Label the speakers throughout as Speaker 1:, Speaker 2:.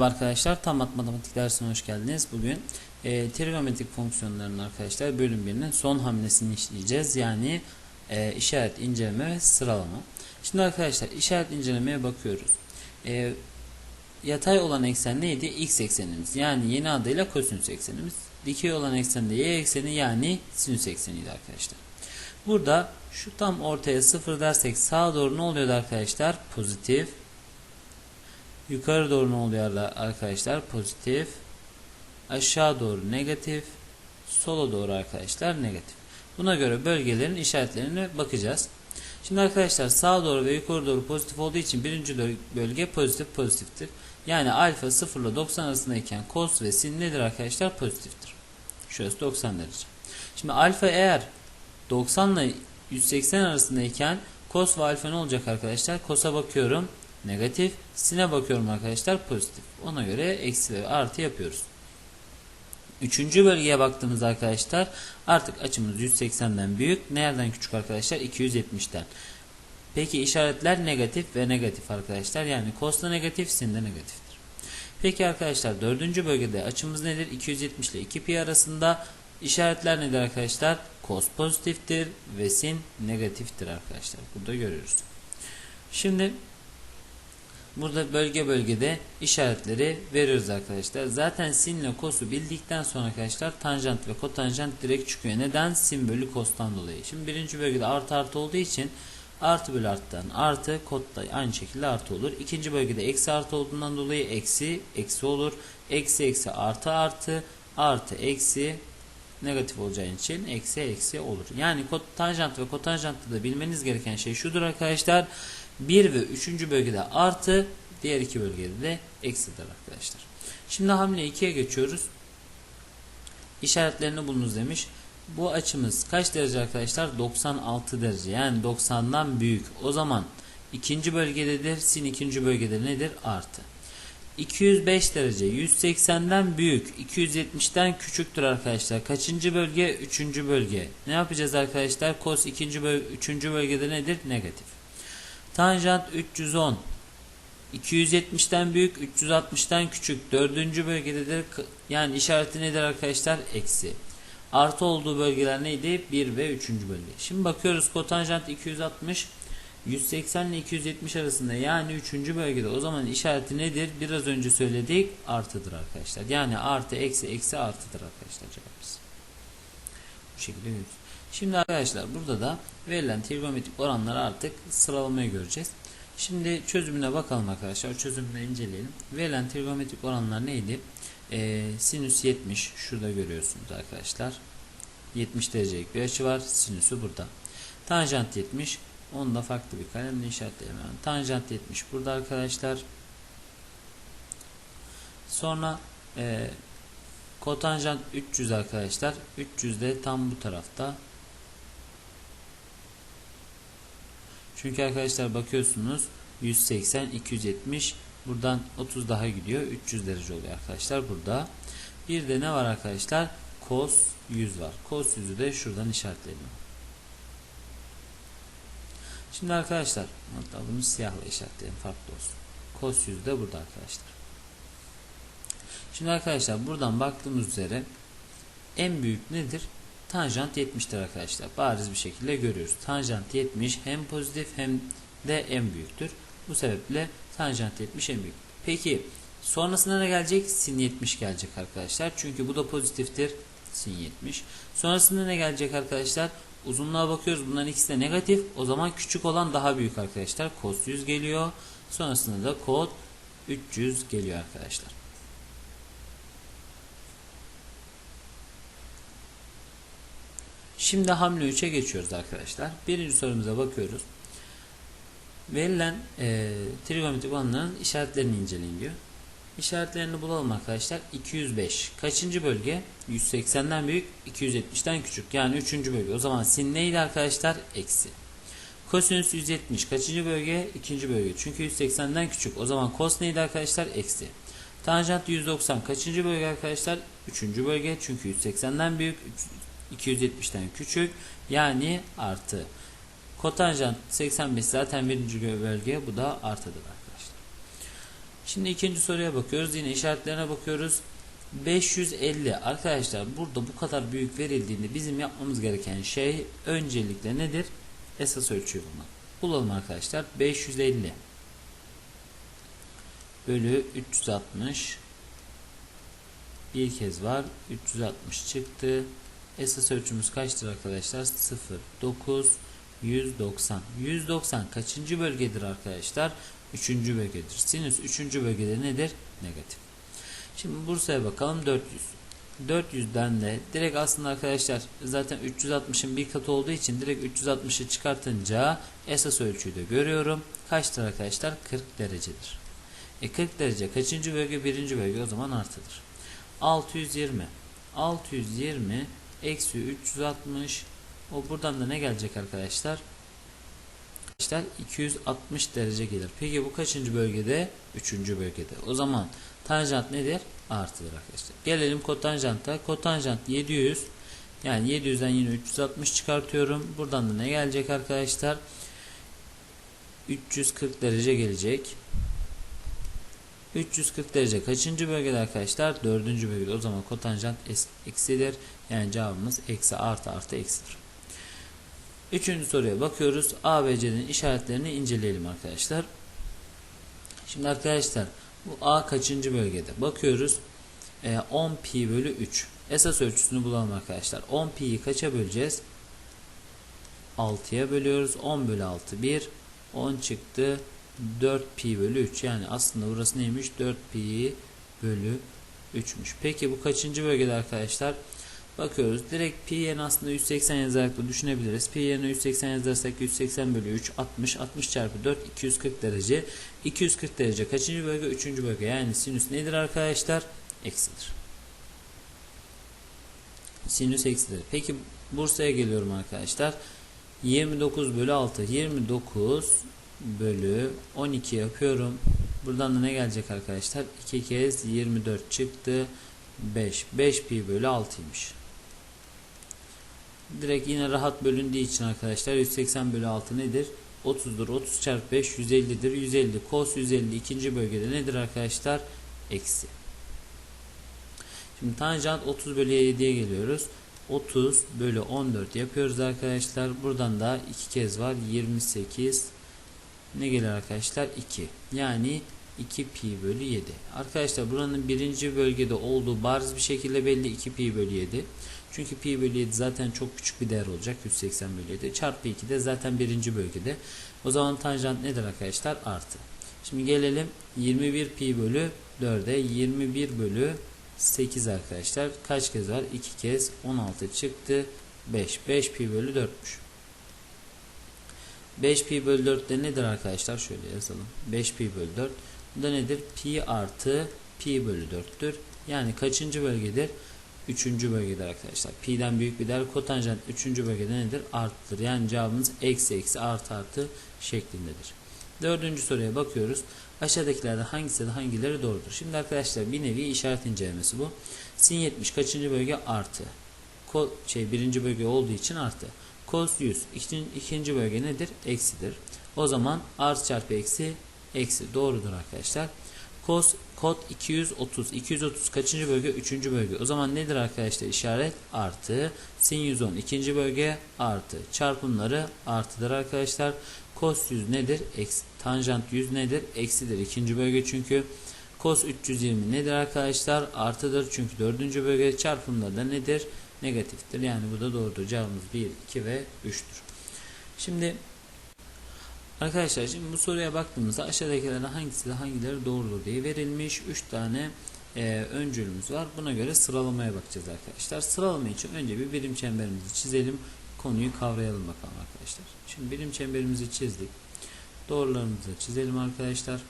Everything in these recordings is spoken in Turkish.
Speaker 1: Arkadaşlar tam mat matematik dersine hoş geldiniz. Bugün e, trigonometrik fonksiyonların arkadaşlar bölüm 1'inin son hamlesini işleyeceğiz. Yani e, işaret inceleme ve sıralama. Şimdi arkadaşlar işaret incelemeye bakıyoruz. E, yatay olan eksen neydi? X eksenimiz. Yani yeni adıyla kosinüs eksenimiz. Dikey olan eksen de y ekseni yani sinüs ekseniydi arkadaşlar. Burada şu tam ortaya sıfır dersek sağa doğru ne oluyordu arkadaşlar? Pozitif. Yukarı doğru ne oluyor da arkadaşlar? Pozitif. Aşağı doğru negatif. Sola doğru arkadaşlar negatif. Buna göre bölgelerin işaretlerine bakacağız. Şimdi arkadaşlar sağa doğru ve yukarı doğru pozitif olduğu için birinci bölge pozitif pozitiftir. Yani alfa 0 ile 90 arasındayken cos ve sin nedir arkadaşlar? Pozitiftir. Şurası 90 derece. Şimdi alfa eğer 90 ile 180 arasındayken cos ve alfa ne olacak arkadaşlar? Cos'a bakıyorum negatif. Sin'e bakıyorum arkadaşlar pozitif. Ona göre eksi ve artı yapıyoruz. Üçüncü bölgeye baktığımız arkadaşlar artık açımız 180'den büyük. Nereden küçük arkadaşlar? 270'ten. Peki işaretler negatif ve negatif arkadaşlar. Yani cos da negatif, sin de negatiftir. Peki arkadaşlar dördüncü bölgede açımız nedir? 270 ile 2 pi arasında. İşaretler nedir arkadaşlar? Cos pozitiftir ve sin negatiftir arkadaşlar. Burada görüyoruz. Şimdi Burada bölge bölgede işaretleri veriyoruz arkadaşlar. Zaten sin ile cos'u bildikten sonra arkadaşlar tanjant ve kotanjant direkt çıkıyor. Neden? Sin bölü cos'tan dolayı. Şimdi birinci bölgede artı artı olduğu için artı bölü arttan artı kod da aynı şekilde artı olur. İkinci bölgede eksi artı olduğundan dolayı eksi eksi olur. Eksi eksi artı artı artı eksi negatif olacağı için eksi eksi olur. Yani tanjant ve kotanjantta da bilmeniz gereken şey şudur arkadaşlar. 1 ve 3. bölgede artı, diğer iki bölgede de eksidir arkadaşlar. Şimdi hamle 2'ye geçiyoruz. İşaretlerini bulunuz demiş. Bu açımız kaç derece arkadaşlar? 96 derece. Yani 90'dan büyük. O zaman ikinci bölgededir. Sin ikinci bölgede nedir? Artı. 205 derece 180'den büyük 270'ten küçüktür arkadaşlar. Kaçıncı bölge? Üçüncü bölge. Ne yapacağız arkadaşlar? Cos ikinci bölge, üçüncü bölgede nedir? Negatif. Tanjant 310. 270'ten büyük, 360'tan küçük. Dördüncü bölgededir. Yani işareti nedir arkadaşlar? Eksi. Artı olduğu bölgeler neydi? 1 ve 3. bölge. Şimdi bakıyoruz kotanjant 260. 180 ile 270 arasında yani 3. bölgede o zaman işareti nedir? Biraz önce söyledik artıdır arkadaşlar. Yani artı eksi eksi artıdır arkadaşlar cevabımız. Bu şekilde görüyoruz. Şimdi arkadaşlar burada da verilen trigonometrik oranları artık sıralamayı göreceğiz. Şimdi çözümüne bakalım arkadaşlar. Çözümünü inceleyelim. Verilen trigonometrik oranlar neydi? Ee, sinüs 70 şurada görüyorsunuz arkadaşlar. 70 derecelik bir açı var. Sinüsü burada. Tanjant 70. Onu da farklı bir kalemle işaretleyelim. Yani tanjant 70 burada arkadaşlar. Sonra e, kotanjant 300 arkadaşlar. 300 de tam bu tarafta. Çünkü arkadaşlar bakıyorsunuz 180, 270 buradan 30 daha gidiyor. 300 derece oluyor arkadaşlar burada. Bir de ne var arkadaşlar? Cos 100 var. Cos 100'ü de şuradan işaretleyelim. Şimdi arkadaşlar hatta bunu siyahla işaretleyelim farklı olsun. Cos 100 de burada arkadaşlar. Şimdi arkadaşlar buradan baktığımız üzere en büyük nedir? Tanjant 70'tir arkadaşlar. Bariz bir şekilde görüyoruz. Tanjant 70 hem pozitif hem de en büyüktür. Bu sebeple tanjant 70 en büyük. Peki sonrasında ne gelecek? Sin 70 gelecek arkadaşlar. Çünkü bu da pozitiftir. Sin 70. Sonrasında ne gelecek arkadaşlar? Uzunluğa bakıyoruz. Bunların ikisi de negatif. O zaman küçük olan daha büyük arkadaşlar. Cos 100 geliyor. Sonrasında da kod 300 geliyor arkadaşlar. Şimdi hamle 3'e geçiyoruz arkadaşlar. Birinci sorumuza bakıyoruz. Verilen e, trigonometrik olanların işaretlerini inceleyin diyor. İşaretlerini bulalım arkadaşlar. 205. Kaçıncı bölge? 180'den büyük, 270'den küçük. Yani 3. bölge. O zaman sin neydi arkadaşlar? Eksi. Kosinüs 170. Kaçıncı bölge? 2. bölge. Çünkü 180'den küçük. O zaman kos neydi arkadaşlar? Eksi. Tanjant 190. Kaçıncı bölge arkadaşlar? 3. bölge. Çünkü 180'den büyük, 270'ten küçük yani artı. Kotanjant 85 zaten birinci bölge bu da artıdır arkadaşlar. Şimdi ikinci soruya bakıyoruz. Yine işaretlerine bakıyoruz. 550 arkadaşlar burada bu kadar büyük verildiğinde bizim yapmamız gereken şey öncelikle nedir? Esas ölçüyü bulmak. Bulalım arkadaşlar. 550 bölü 360 bir kez var. 360 çıktı. Esas ölçümüz kaçtır arkadaşlar? 0, 9, 190. 190 kaçıncı bölgedir arkadaşlar? Üçüncü bölgedir. Sinüs üçüncü bölgede nedir? Negatif. Şimdi Bursa'ya bakalım 400. 400'den de direkt aslında arkadaşlar zaten 360'ın bir katı olduğu için direkt 360'ı çıkartınca esas ölçüyü de görüyorum. Kaçtır arkadaşlar? 40 derecedir. E 40 derece kaçıncı bölge? Birinci bölge o zaman artıdır. 620. 620 eksi 360 o buradan da ne gelecek arkadaşlar? Arkadaşlar 260 derece gelir. Peki bu kaçıncı bölgede? Üçüncü bölgede. O zaman tanjant nedir? Artıdır arkadaşlar. Gelelim kotanjanta. Kotanjant 700. Yani 700'den yine 360 çıkartıyorum. Buradan da ne gelecek arkadaşlar? 340 derece gelecek. 340 derece kaçıncı bölgede arkadaşlar? Dördüncü bölgede. O zaman kotanjant eksidir. Yani cevabımız eksi artı artı eksidir. Üçüncü soruya bakıyoruz. A ve C'nin işaretlerini inceleyelim arkadaşlar. Şimdi arkadaşlar bu A kaçıncı bölgede? Bakıyoruz. E, 10 pi bölü 3. Esas ölçüsünü bulalım arkadaşlar. 10 pi'yi kaça böleceğiz? 6'ya bölüyoruz. 10 bölü 6 1. 10 çıktı. 4 pi bölü 3. Yani aslında burası neymiş? 4 pi bölü 3'müş. Peki bu kaçıncı bölgede arkadaşlar? Bakıyoruz. Direkt pi yerine aslında 180 yazarak da düşünebiliriz. Pi yerine 180 yazarsak 180 bölü 3 60. 60 çarpı 4 240 derece. 240 derece kaçıncı bölge? Üçüncü bölge. Yani sinüs nedir arkadaşlar? Eksidir. Sinüs eksidir. Peki Bursa'ya geliyorum arkadaşlar. 29 bölü 6. 29 bölü 12 yapıyorum. Buradan da ne gelecek arkadaşlar? 2 kez 24 çıktı. 5. 5 pi bölü 6'ymış. Direkt yine rahat bölündüğü için arkadaşlar 180 bölü 6 nedir? 30'dur. 30 çarpı 5 150'dir. 150 cos 150 ikinci bölgede nedir arkadaşlar? Eksi. Şimdi tanjant 30 bölü 7'ye geliyoruz. 30 bölü 14 yapıyoruz arkadaşlar. Buradan da iki kez var. 28 ne gelir arkadaşlar? 2. Yani 2 pi bölü 7. Arkadaşlar buranın birinci bölgede olduğu bariz bir şekilde belli 2 pi bölü 7. Çünkü pi bölü 7 zaten çok küçük bir değer olacak. 180 bölü 7. Çarpı 2 de zaten birinci bölgede. O zaman tanjant nedir arkadaşlar? Artı. Şimdi gelelim 21 pi bölü 4'e. 21 bölü 8 arkadaşlar. Kaç kez var? 2 kez 16 çıktı. 5. 5 pi bölü 4'müş. 5 pi bölü 4 de nedir arkadaşlar? Şöyle yazalım. 5 pi bölü 4. Bu da nedir? Pi artı pi bölü 4'tür. Yani kaçıncı bölgedir? Üçüncü bölgedir arkadaşlar. Pi'den büyük bir değer kotanjant üçüncü bölgede nedir? Arttır. Yani cevabımız eksi eksi artı artı şeklindedir. Dördüncü soruya bakıyoruz. Aşağıdakilerden hangisi de hangileri doğrudur? Şimdi arkadaşlar bir nevi işaret incelemesi bu. Sin 70 kaçıncı bölge? Artı. Ko şey birinci bölge olduğu için artı. Cos 100 ikinci, ikinci bölge nedir? Eksidir. O zaman artı çarpı eksi eksi doğrudur arkadaşlar. Cos kod 230. 230 kaçıncı bölge? Üçüncü bölge. O zaman nedir arkadaşlar işaret? Artı. Sin 110 ikinci bölge artı. Çarpımları artıdır arkadaşlar. Cos 100 nedir? Eksi. Tanjant 100 nedir? Eksidir. ikinci bölge çünkü. Cos 320 nedir arkadaşlar? Artıdır. Çünkü dördüncü bölge çarpımları da nedir? Negatiftir. Yani bu da doğrudur. Cevabımız 1, 2 ve 3'tür. Şimdi Arkadaşlar şimdi bu soruya baktığımızda aşağıdakilerden hangisi de hangileri doğrudur diye verilmiş 3 tane e, öncülümüz var. Buna göre sıralamaya bakacağız arkadaşlar. Sıralama için önce bir birim çemberimizi çizelim. Konuyu kavrayalım bakalım arkadaşlar. Şimdi birim çemberimizi çizdik. Doğrularımızı çizelim arkadaşlar.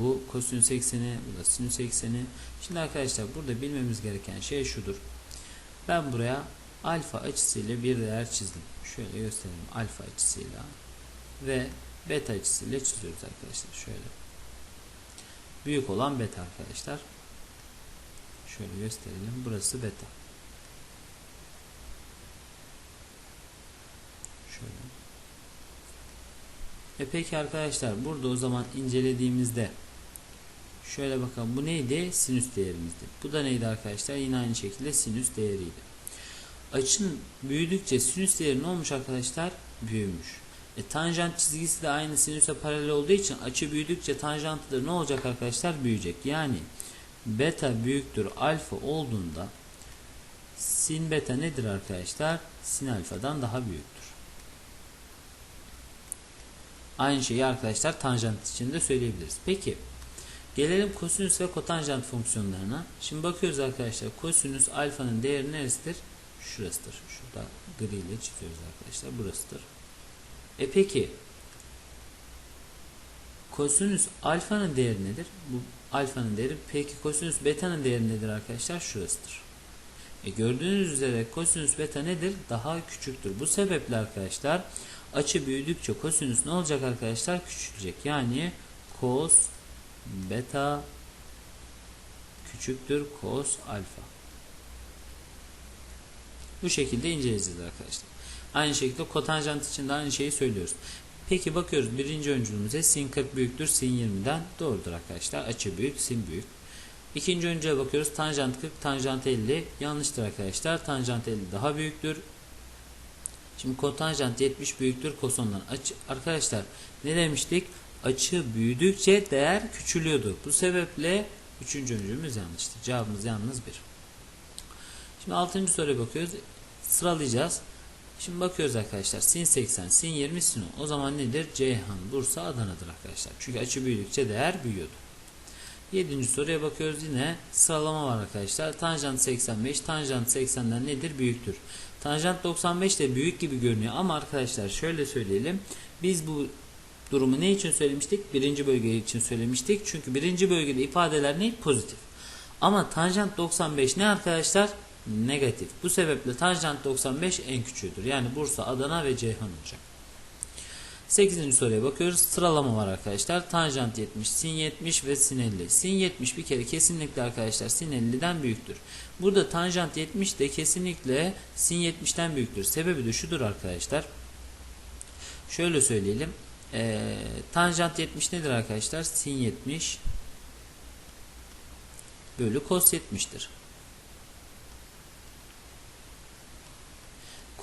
Speaker 1: Bu kosinüs ekseni, bu da sinüs ekseni. Şimdi arkadaşlar burada bilmemiz gereken şey şudur. Ben buraya alfa açısıyla bir değer çizdim. Şöyle gösterelim alfa açısıyla ve beta açısıyla çiziyoruz arkadaşlar. Şöyle. Büyük olan beta arkadaşlar. Şöyle gösterelim. Burası beta. Şöyle. E peki arkadaşlar burada o zaman incelediğimizde şöyle bakalım bu neydi? Sinüs değerimizdi. Bu da neydi arkadaşlar? Yine aynı şekilde sinüs değeriydi. Açının büyüdükçe sinüs değeri ne olmuş arkadaşlar? Büyümüş. E, tanjant çizgisi de aynı sinüse paralel olduğu için açı büyüdükçe tanjantı da ne olacak arkadaşlar? Büyüyecek. Yani beta büyüktür alfa olduğunda sin beta nedir arkadaşlar? Sin alfadan daha büyüktür. Aynı şeyi arkadaşlar tanjant için de söyleyebiliriz. Peki gelelim kosinüs ve kotanjant fonksiyonlarına. Şimdi bakıyoruz arkadaşlar kosinüs alfanın değeri neresidir? Şurasıdır. Şurada gri ile çiziyoruz arkadaşlar. Burasıdır. E peki kosinüs alfanın değeri nedir? Bu alfanın değeri. Peki kosinüs beta'nın değeri nedir arkadaşlar? Şurasıdır. E gördüğünüz üzere kosinüs beta nedir? Daha küçüktür. Bu sebeple arkadaşlar açı büyüdükçe kosinüs ne olacak arkadaşlar? Küçülecek. Yani cos beta küçüktür cos alfa. Bu şekilde inceleyeceğiz arkadaşlar. Aynı şekilde kotanjant için de aynı şeyi söylüyoruz. Peki bakıyoruz birinci öncülümüze sin 40 büyüktür sin 20'den doğrudur arkadaşlar. Açı büyük sin büyük. İkinci öncüye bakıyoruz tanjant 40 tanjant 50 yanlıştır arkadaşlar. Tanjant 50 daha büyüktür. Şimdi kotanjant 70 büyüktür kosondan. Açı, arkadaşlar ne demiştik? Açı büyüdükçe değer küçülüyordu. Bu sebeple üçüncü öncülümüz yanlıştı. Cevabımız yalnız bir. Şimdi altıncı soruya bakıyoruz. Sıralayacağız. Şimdi bakıyoruz arkadaşlar. Sin 80, sin 20, sin 10. O zaman nedir? Ceyhan, Bursa, Adana'dır arkadaşlar. Çünkü açı büyüdükçe değer büyüyordu. Yedinci soruya bakıyoruz. Yine sıralama var arkadaşlar. Tanjant 85, tanjant 80'den nedir? Büyüktür. Tanjant 95 de büyük gibi görünüyor ama arkadaşlar şöyle söyleyelim. Biz bu durumu ne için söylemiştik? Birinci bölge için söylemiştik. Çünkü birinci bölgede ifadeler ne? Pozitif. Ama tanjant 95 ne arkadaşlar? Negatif. Bu sebeple tanjant 95 en küçüğüdür. Yani Bursa, Adana ve Ceyhan olacak. 8. soruya bakıyoruz. Sıralama var arkadaşlar. Tanjant 70, sin 70 ve sin 50. Sin 70 bir kere kesinlikle arkadaşlar sin 50'den büyüktür. Burada tanjant 70 de kesinlikle sin 70'ten büyüktür. Sebebi de şudur arkadaşlar. Şöyle söyleyelim. Ee, tanjant 70 nedir arkadaşlar? Sin 70 bölü cos 70'tir.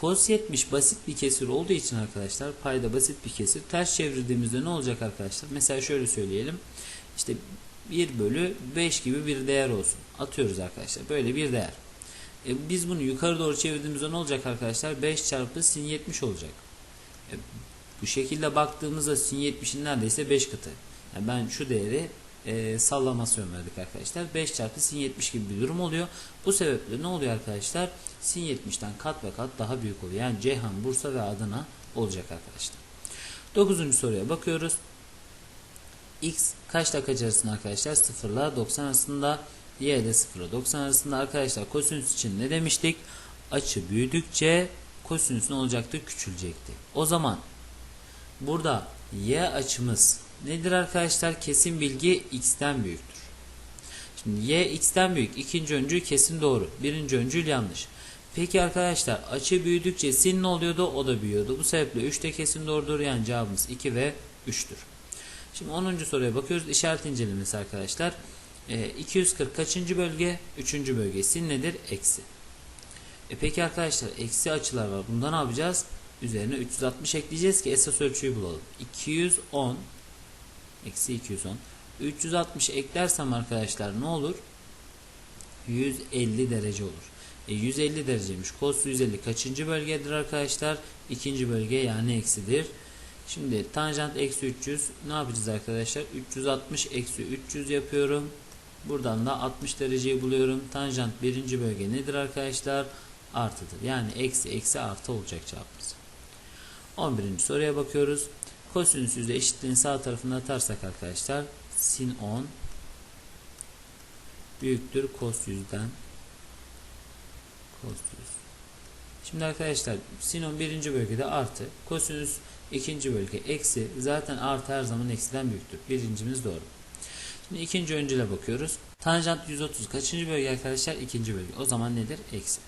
Speaker 1: Cos 70 basit bir kesir olduğu için arkadaşlar payda basit bir kesir. Ters çevirdiğimizde ne olacak arkadaşlar? Mesela şöyle söyleyelim. İşte 1 bölü 5 gibi bir değer olsun. Atıyoruz arkadaşlar. Böyle bir değer. E, biz bunu yukarı doğru çevirdiğimizde ne olacak arkadaşlar? 5 çarpı sin 70 olacak. E, bu şekilde baktığımızda sin 70'in neredeyse 5 katı. Yani ben şu değeri e, sallamasyon verdik arkadaşlar. 5 çarpı sin 70 gibi bir durum oluyor. Bu sebeple ne oluyor arkadaşlar? Sin 70'ten kat ve kat daha büyük oluyor. Yani Ceyhan, Bursa ve Adana olacak arkadaşlar. 9. soruya bakıyoruz. X kaç arasında arkadaşlar? 0 ile 90 arasında. Y de 0 ile 90 arasında. Arkadaşlar kosinüs için ne demiştik? Açı büyüdükçe kosinüs ne olacaktı? Küçülecekti. O zaman burada Y açımız nedir arkadaşlar? Kesin bilgi x'ten büyüktür. Şimdi y x'ten büyük. İkinci öncül kesin doğru. Birinci öncül yanlış. Peki arkadaşlar açı büyüdükçe sin ne oluyordu? O da büyüyordu. Bu sebeple 3 de kesin doğrudur. Yani cevabımız 2 ve 3'tür. Şimdi 10. soruya bakıyoruz. İşaret incelemesi arkadaşlar. E, 240 kaçıncı bölge? 3. bölge. Sin nedir? Eksi. E peki arkadaşlar eksi açılar var. Bunda ne yapacağız? Üzerine 360 ekleyeceğiz ki esas ölçüyü bulalım. 210 eksi 210 360 eklersem arkadaşlar ne olur? 150 derece olur. E 150 dereceymiş. Cos 150 kaçıncı bölgedir arkadaşlar? İkinci bölge yani eksidir. Şimdi tanjant eksi 300 ne yapacağız arkadaşlar? 360 eksi 300 yapıyorum. Buradan da 60 dereceyi buluyorum. Tanjant birinci bölge nedir arkadaşlar? Artıdır. Yani eksi eksi artı olacak cevabımız. 11. soruya bakıyoruz. Kosinüs yüzde eşitliğin sağ tarafına atarsak arkadaşlar sin 10 büyüktür cos 100'den cos 100. Şimdi arkadaşlar sin 10 birinci bölgede artı kosinüs ikinci bölge eksi zaten artı her zaman eksiden büyüktür. Birincimiz doğru. Şimdi ikinci öncüle bakıyoruz. Tanjant 130 kaçıncı bölge arkadaşlar? İkinci bölge. O zaman nedir? Eksi.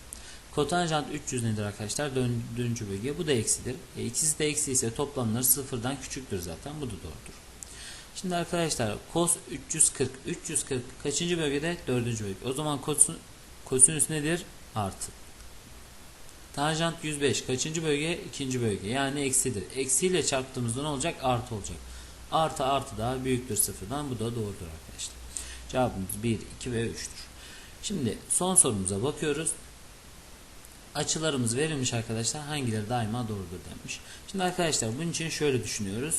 Speaker 1: Kotanjant 300 nedir arkadaşlar? Dördüncü bölge. Bu da eksidir. E, ikisi de eksi ise toplamları sıfırdan küçüktür zaten. Bu da doğrudur. Şimdi arkadaşlar cos 340. 340 kaçıncı bölgede? Dördüncü bölge. O zaman kosin, kosinüs nedir? Artı. Tanjant 105 kaçıncı bölge? İkinci bölge. Yani eksidir. Eksiyle çarptığımızda ne olacak? Artı olacak. Artı artı daha büyüktür sıfırdan. Bu da doğrudur arkadaşlar. Cevabımız 1, 2 ve 3'tür. Şimdi son sorumuza bakıyoruz. Açılarımız verilmiş arkadaşlar. Hangileri daima doğrudur denmiş. Şimdi arkadaşlar bunun için şöyle düşünüyoruz.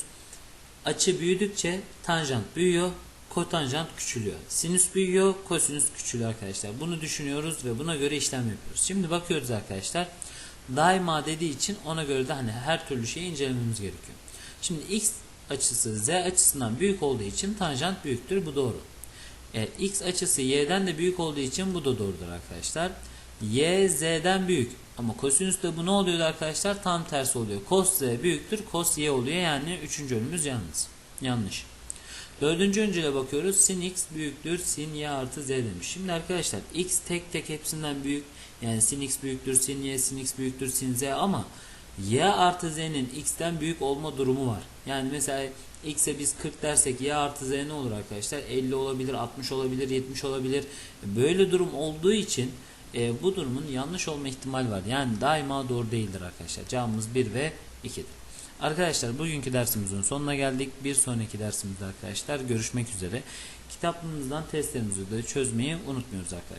Speaker 1: Açı büyüdükçe tanjant büyüyor, kotanjant küçülüyor. Sinüs büyüyor, kosinüs küçülüyor arkadaşlar. Bunu düşünüyoruz ve buna göre işlem yapıyoruz. Şimdi bakıyoruz arkadaşlar. Daima dediği için ona göre de hani her türlü şeyi incelememiz gerekiyor. Şimdi x açısı z açısından büyük olduğu için tanjant büyüktür. Bu doğru. E, x açısı y'den de büyük olduğu için bu da doğrudur arkadaşlar. Y z'den büyük. Ama kosinüs de bu ne oluyordu arkadaşlar? Tam tersi oluyor. Cos z büyüktür. Cos y oluyor. Yani üçüncü önümüz yalnız. Yanlış. Dördüncü öncüle bakıyoruz. Sin x büyüktür. Sin y artı z demiş. Şimdi arkadaşlar x tek tek hepsinden büyük. Yani sin x büyüktür. Sin y, sin x büyüktür. Sin z ama y artı z'nin x'ten büyük olma durumu var. Yani mesela x'e biz 40 dersek y artı z ne olur arkadaşlar? 50 olabilir, 60 olabilir, 70 olabilir. Böyle durum olduğu için e, bu durumun yanlış olma ihtimali var. Yani daima doğru değildir arkadaşlar. Cevabımız 1 ve 2'dir. Arkadaşlar bugünkü dersimizin sonuna geldik. Bir sonraki dersimizde arkadaşlar görüşmek üzere. Kitaplarımızdan testlerimizi de çözmeyi unutmuyoruz arkadaşlar.